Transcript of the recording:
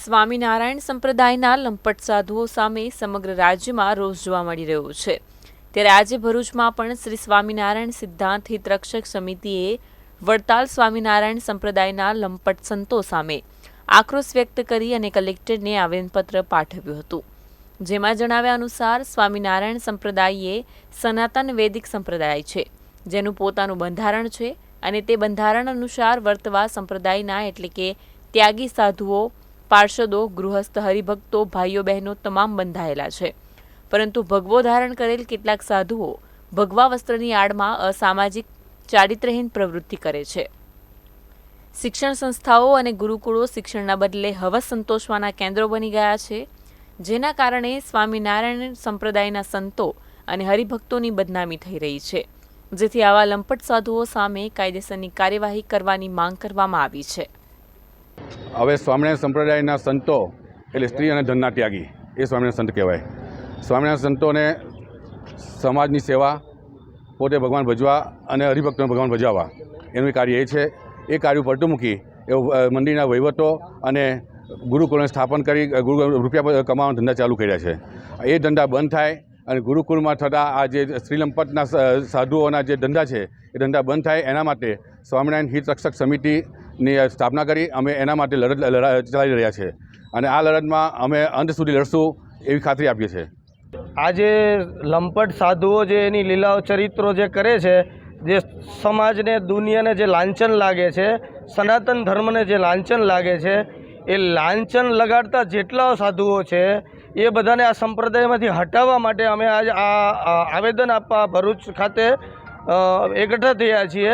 સ્વામિનારાયણ સંપ્રદાયના લંપટ સાધુઓ સામે સમગ્ર રાજ્યમાં રોષ જોવા મળી રહ્યો છે. ત્યારે આજે ભરૂચમાં પણ શ્રી સ્વામિનારાયણ સિદ્ધાંત હિતરક્ષક સમિતિએ વડતાલ સ્વામિનારાયણ સંપ્રદાયના લંપટ સંતો સામે આક્રોશ વ્યક્ત કરી અને કલેક્ટરને આવેદનપત્ર પાઠવ્યું હતું. જેમાં જણાવ્યા અનુસાર સ્વામિનારાયણ સંપ્રદાય સનાતન વૈદિક સંપ્રદાય છે, જેનું પોતાનું બંધારણ છે અને તે બંધારણ અનુસાર વર્તવા સંપ્રદાયના એટલે કે ત્યાગી સાધુઓ પાર્ષદો, ગૃહસ્થ હરિભક્તો, ભાઈઓ બહેનો તમામ બંધાયેલા છે. પરંતુ ભગવો ધારણ કરેલ કેટલાક સાધુઓ ભગવા વસ્ત્રની આડમાં અસામાજિક, ચારિત્રહીન પ્રવૃત્તિ કરે છે. શિક્ષણ સંસ્થાઓ અને ગુરુકુળો શિક્ષણના બદલે હવસ સંતોષવાના કેન્દ્રો બની ગયા છે, જેના કારણે સ્વામિનારાયણ સંપ્રદાયના સંતો અને હરિભક્તોની બદનામી થઈ રહી છે, જેથી આવા લંપટ સાધુઓ સામે કાયદેસરની કાર્યવાહી કરવાની માંગ કરવામાં આવી છે. હવે સ્વામિનારાયણ સંપ્રદાયના સંતો, એટલે સ્ત્રી અને ધનના ત્યાગી, એ સ્વામિનારાયણ સંત કહેવાય. સ્વામિનારાયણ સંતોને સમાજની સેવા, પોતે ભગવાન ભજવા અને હરિભક્તોને ભગવાન ભજવવા. એનું કાર્ય એ છે. એ કાર્ય પડતું મૂકી, એ મંદિરના વહીવટો અને ગુરુકુળને સ્થાપન કરી ગુરુ, રૂપિયા કમાવાનો ધંધા ચાલુ કર્યા છે. એ ધંધા બંધ થાય અને ગુરુકુળમાં થતા આ જે શ્રીલંપતના સાધુઓના જે ધંધા છે, એ ધંધા બંધ થાય. એના માટે સ્વામિનારાયણ હિત રક્ષક સમિતિની સ્થાપના કરી અમે એના માટે લડત લડા- ચલાવી રહ્યા છે અને આ લડતમાં અમે અંત સુધી લડશું એવી ખાતરી આપીએ છીએ. આજે લંપટ સાધુઓ જે એની લીલાઓ ચરિત્રો જે કરે છે, જે સમાજને, દુનિયાને જે લાંછન લાગે છે, સનાતન ધર્મને જે લાંછન લાગે છે, એ લાંછન લગાડતા જેટલા સાધુઓ છે, એ બધાને આ સંપ્રદાયમાંથી હટાવવા માટે અમે આજ આ આવેદન આપવા ભરૂચ ખાતે એકઠા થયા છીએ.